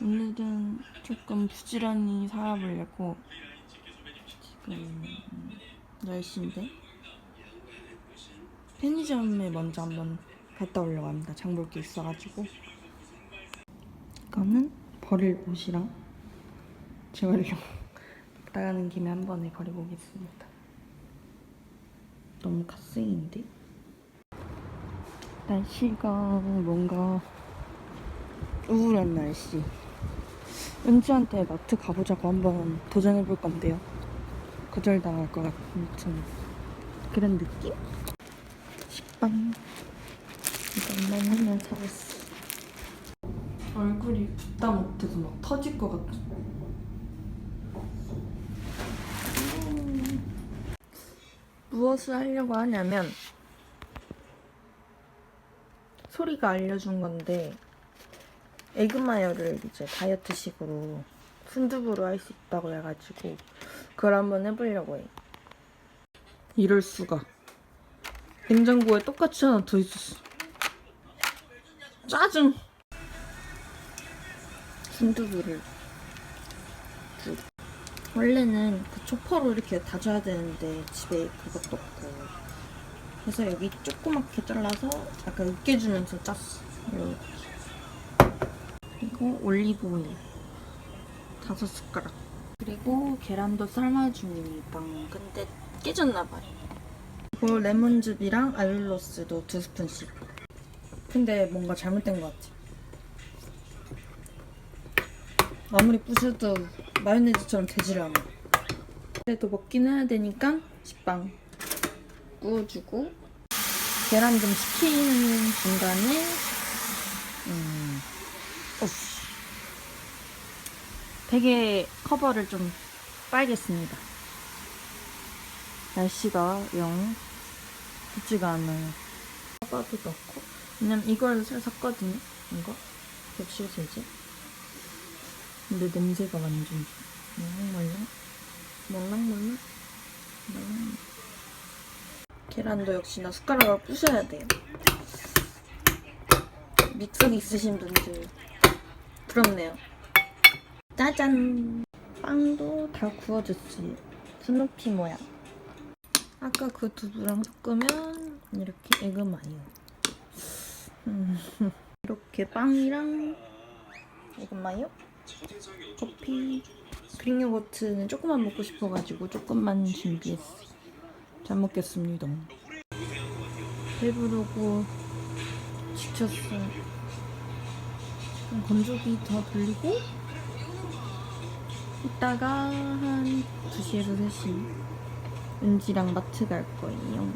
오늘은 조금 부지런히 살아보려고 지금 날씨인데 편의점에 먼저 한번 갔다 오려고 합니다. 장 볼 게 있어가지고 이거는 버릴 옷이랑 재활용 나가는 김에 한 번에 버리고 오겠습니다. 너무 갓생인데? 날씨가 뭔가 우울한 날씨. 은지한테 마트 가보자고 한번 도전해볼 건데요. 거절당할 것 같은 그런 느낌? 식빵. 이것만 하면 잡았어. 얼굴이 붓다 못해서 막 터질 것 같아. 음. 무엇을 하려고 하냐면 소리가 알려준 건데 에그마요를 이제 다이어트식으로 순두부로 할 수 있다고 해가지고 그걸 한번 해보려고 해. 이럴 수가. 냉장고에 똑같이 하나 더 있었어. 짜증. 순두부를 두- 원래는 그 초퍼로 이렇게 다져야 되는데 집에 그것도 없고 그래서 여기 조그맣게 잘라서 약간 으깨주면서 짰어. 이렇게. 그리고 올리브 오일. 다섯 숟가락. 그리고 계란도 삶아 줍니다 근데 깨졌나봐요. 그리고 레몬즙이랑 알룰로스도 두 스푼씩. 근데 뭔가 잘못된 것 같아. 아무리 부셔도 마요네즈처럼 되지를 않아. 그래도 먹긴 해야 되니까 식빵 구워주고. 계란 좀 식히는 중간에 음. 베개 커버를 좀 빨겠습니다. 날씨가 영 좋지가 않아요. 커버도 넣고 왜냐면 이걸 새로 샀거든요. 이거 벽실 세제. 근데 냄새가 완전 말랑말랑 말랑말랑 말랑 계란도 역시나 숟가락으로 부셔야 돼요. 믹서기 있으신 분들 부럽네요. 짜잔! 빵도 다 구워졌어요. 스누피 모양. 아까 그 두부랑 섞으면 이렇게 에그마요. 음, 이렇게 빵이랑 에그마요, 커피, 그릭 요거트는 조금만 먹고 싶어가지고 조금만 준비했어요. 잘 먹겠습니다. 배부르고 지쳤어요. 건조기 더 돌리고 이따가 한 2시에서 3시 은지랑 마트 갈 거예요.